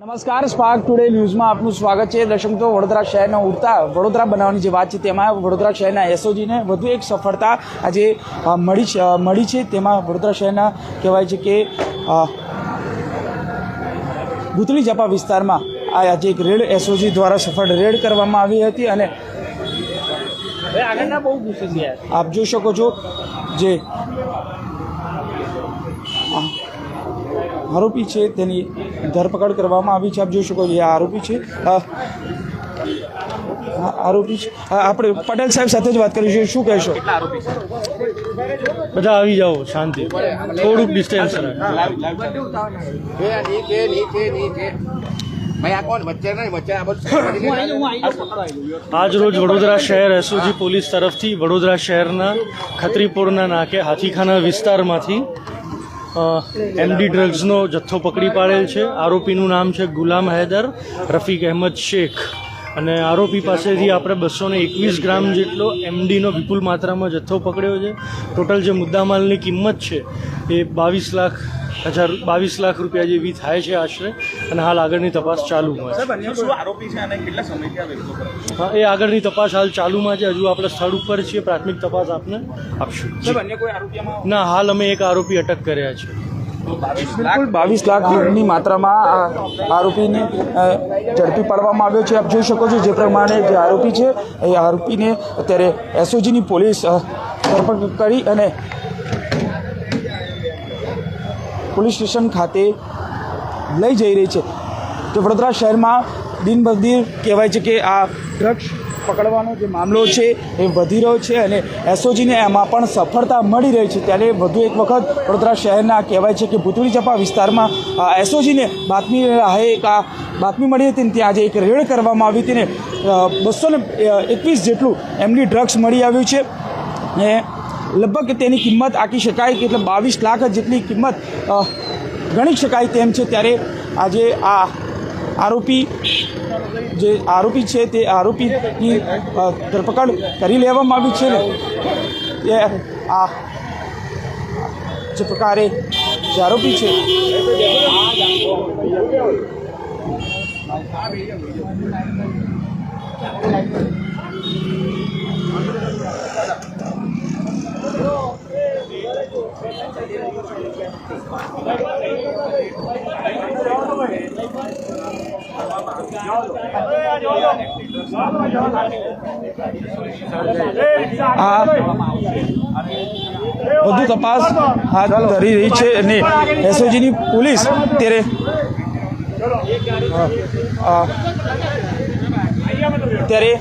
નમસ્કાર spark today ન્યૂઝમાં આપનું સ્વાગત છે. દર્શક તો વડોદરા શહેરના ઉડતા વડોદરા બનાવવાની જે વાત છે તેમાં વડોદરા શહેરના એસઓજીને વધુ એક સફળતા આજે મળી છે મળી છે. તેમાં વડોદરા શહેરના કહેવાય છે કે ભૂતળી જપા વિસ્તારમાં આ આજે એક રેડ એસઓજી દ્વારા સફળ રેડ કરવામાં આવી હતી અને આગળના બહુ ગુસ્સે છે. આપ જોઈ શકો છો જે આરોપી છે તેની ધરપકડ કરવામાં આવી છે આપ જોઈ શકો છો એ આરોપી છે. આરોપી છે. આપણે પટેલ સાહેબ સાથે જ વાત કરીશું શું કહેશો? બધા આવી જાઓ શાંતિ. થોડુંક ડિસ્ટન્સ આજ રોજ વડોદરા શહેર એસઓજી પોલીસ તરફથી વડોદરા શહેરના ખત્રીપુરના નાકે હાથીખાના વિસ્તારમાંથી એમડી ડ્રગ્સનો જથ્થો પકડી પાડેલ છે. આરોપીનું નામ છે ગુલામ હૈદર રફીક અહેમદ શેખ. અને આરોપી પાસેથી આપણે બસો ને એકવીસ ગ્રામ જેટલો એમડીનો વિપુલ માત્રામાં જથ્થો પકડ્યો છે. ટોટલ જે મુદ્દામાલની કિંમત છે એ બાવીસ લાખ હજાર બાવીસ લાખ રૂપિયા જેવી થાય છે આશરે. અને હાલ આગળની તપાસ ચાલુમાં છે હા એ આગળની તપાસ હાલ ચાલુમાં છે. હજુ આપણે સ્થળ ઉપર છીએ. પ્રાથમિક તપાસ આપને આપશું. ના હાલ અમે એક આરોપી અટક કર્યા છે. બિલકુલ બાવીસ લાખની માત્રામાં આ આરોપીને ઝડપી પાડવામાં આવ્યો છે. આપ જોઈ શકો છો જે પ્રમાણે જે આરોપી છે, એ આરોપીને અત્યારે એસઓજીની પોલીસ ધરપકડ કરી અને પોલીસ સ્ટેશન ખાતે લઈ જઈ રહી છે. તો વડોદરા શહેરમાં દિન કહેવાય છે કે આ ડ્રગ્સ પકડવાનો જે મામલો છે એ વધી રહ્યો છે અને એસઓજીને એમાં પણ સફળતા મળી રહી છે. ત્યારે વધુ એક વખત વડોદરા શહેરના કહેવાય છે કે ભૂતળી ચપા વિસ્તારમાં એસઓજીને બાતમી રાહે એક આ બાતમી મળી હતી ને ત્યાં આજે એક રેડ કરવામાં આવી હતી ને બસો ને એકવીસ જેટલું એમની ડ્રગ્સ મળી આવ્યું છે ને લગભગ તેની કિંમત આંકી શકાય એટલે બાવીસ લાખ જેટલી કિંમત ગણી શકાય તેમ છે. ત્યારે આજે આ આરોપી જે આરોપી છે તે આરોપીની અ, ધરપકડ કરી લેવામાં આવી છે ને તે આ જે પ્રકારે જે આરોપી છે આ વધુ તપાસ હાથ ધરી રહી છે અને એસઓજીની પોલીસ ત્યારે ત્યારે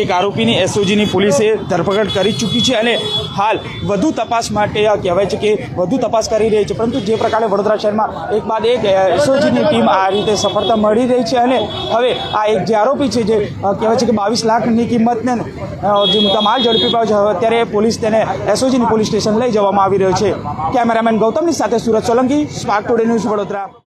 એક આરોપીની એસઓજીની પોલીસે ધરપકડ કરી ચૂકી છે અને હાલ વધુ તપાસ માટે આ કહેવાય છે કે વધુ તપાસ કરી રહી છે. પરંતુ જે પ્રકારે વડોદરા શહેરમાં એક બાદ એક એસઓજીની ટીમ આ રીતે સફળતા મળી રહી છે અને હવે આ એક જે આરોપી છે જે કહેવાય છે કે બાવીસ લાખની કિંમતને જે માલ ઝડપી પાડ્યો છે અત્યારે પોલીસ તેને એસઓજીની પોલીસ સ્ટેશન લઈ જવામાં આવી રહ્યો છે. કેમેરામેન ગૌતમની સાથે Surat Solanki, spark today news Vadodara.